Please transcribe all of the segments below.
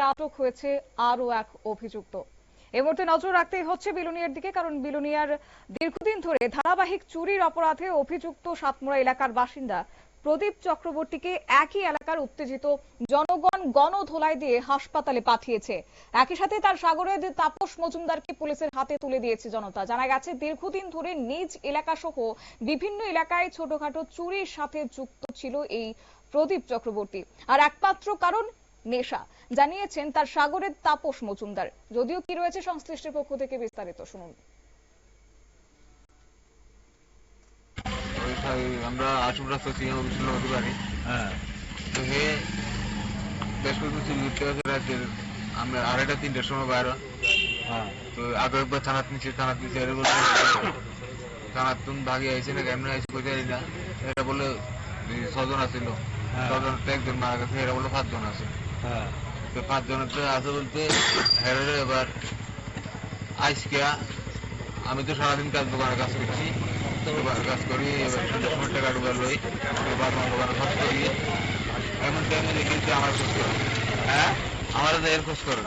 আটক হয়েছে আরও এক অভিযুক্ত। এই মুহূর্তে নজর রাখতেই হচ্ছে বিলোনিয়ার দিকে, কারণ বিলোনিয়ার দীর্ঘদিন ধরে ধারাবাহিক চুরির অপরাধে অভিযুক্ত সাতমুড়া এলাকার বাসিন্দা প্রদীপ চক্রবর্তীকে একই এলাকার উত্তেজিত জনগণ গণধোলাই দিয়ে হাসপাতালে পাঠিয়েছে। একই সাথে তার সাগরে তাপস মজুমদারকে পুলিশের হাতে তুলে দিয়েছে জনতা। জানা গেছে, দীর্ঘদিন ধরে নিজ এলাকা সহ বিভিন্ন এলাকায় ছোটখাটো চুরির সাথে যুক্ত ছিল এই প্রদীপ চক্রবর্তী। আর একমাত্র কারণ নেশা। জানিয়েছেন তার সাগরের তাপস মজুমদার। যদিও কি রয়েছে সংশ্লিষ্টের পক্ষ থেকে বিস্তারিত শুনুন। আমরা রাস্তা হতে পারি হ্যাঁ। তো হে বেশ কয়েকদিন চুরি করতে গেছে রাতের আমরা আড়াইটা তিনটার সময় বাইরে হ্যাঁ। তো আগে একবার থানাত নিচে থানাত নিচে এর বলে থানাত তুমি ভাগে আইছে না কেমন আইছে কই জানি না। এটা বলে ছজন আছিল হ্যাঁ। ছজন একজন মারা গেছে এরা বলে পাঁচজন আছে। হ্যাঁ। তো পাঁচজনের তো আছে বলতে হেরে এবার আইসকে আমি তো সারাদিন কাজ দোকানে কাজ করছি। দোকানে কাজ করি এবার সন্ধ্যার সময় টাকা ডুবা লই এবার আমার দোকানে কাজ করি। এমন টাইমে দেখি যে আমার খোঁজ করে। হ্যাঁ? আমার তো এর খোঁজ করে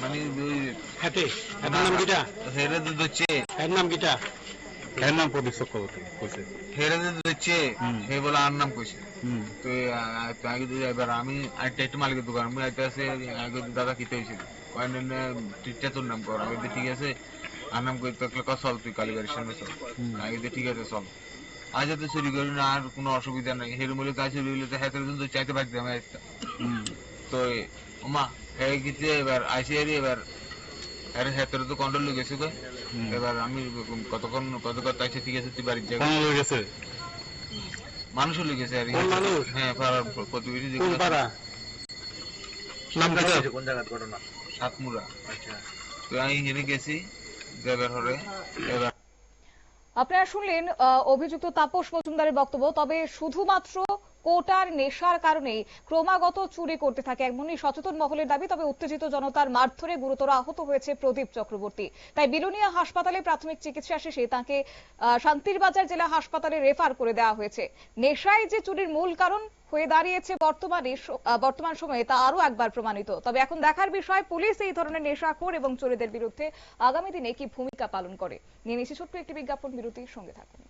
মানে ওই হাতে এর নাম কিটা? হেরে তো দিচ্ছে এর নাম কিটা? এর নাম প্রদীপ চক্রবর্তী কইছে। হেরে তো দিচ্ছে হে বলে আর নাম কইছে। তো তো আগে দিয়ে এবার আমি একটু মালিকের দোকান আমি একটা আছে আগে দাদা কিতে হয়েছিল তোর নাম কর ঠিক আছে আর নাম থাকলে কথা চল তুই কালীবাড়ির সামনে চল। আগে ঠিক আছে চল। আজ যাতে চুরি করি না আর কোনো অসুবিধা নাই। হের মূল্য কাজ চুরি হইলে তো হাতের জন্য চাইতে হুম। তো এ, ওমা হে গিয়ে এবার আইসি এবার আরে হাতের তো কন্ট্রোল হয়ে গেছে হুম। এবার আমি কতক্ষণ কত কথা আইসে ঠিক আছে তুই বাড়ির কোন জায়গা হয়ে গেছে? মানুষও লেগেছে আর মানুষ? হ্যাঁ পাড়ার প্রতিবেশী কোন পাড়া? নাম কিটা কোন জায়গার ঘটনা? সাতমুড়া। তো আমি হেরে গেছি ড্রাইভার হরে এবার আপনারা শুনলেন আহ, অভিযুক্ত তাপস মজুমদারের বক্তব্য তবে শুধুমাত্র কোটার নেশার কারণেই ক্রমাগত চুরি করতে থাকে। এমনই সচেতন মহলের দাবি তবে উত্তেজিত জনতার মারধরে গুরুতর আহত হয়েছে প্রদীপ চক্রবর্তী। তাই বিলোনিয়া হাসপাতালে প্রাথমিক চিকিৎসা শেষে তাকে আহ, শান্তিরবাজার জেলা হাসপাতালে রেফার করে দেওয়া হয়েছে। নেশায় যে চুরির মূল কারণ হয়ে দাঁড়িয়েছে বর্তমানে বর্তমান সময়ে তা আরও একবার প্রমাণিত। তবে এখন দেখার বিষয় পুলিশ এই ধরনের নেশাখোর এবং চোরেদের বিরুদ্ধে আগামী দিনে কি ভূমিকা পালন করে? নিয়ে নিচ্ছি ছোট্ট একটি বিজ্ঞাপন বিরতির সঙ্গে থাকুন।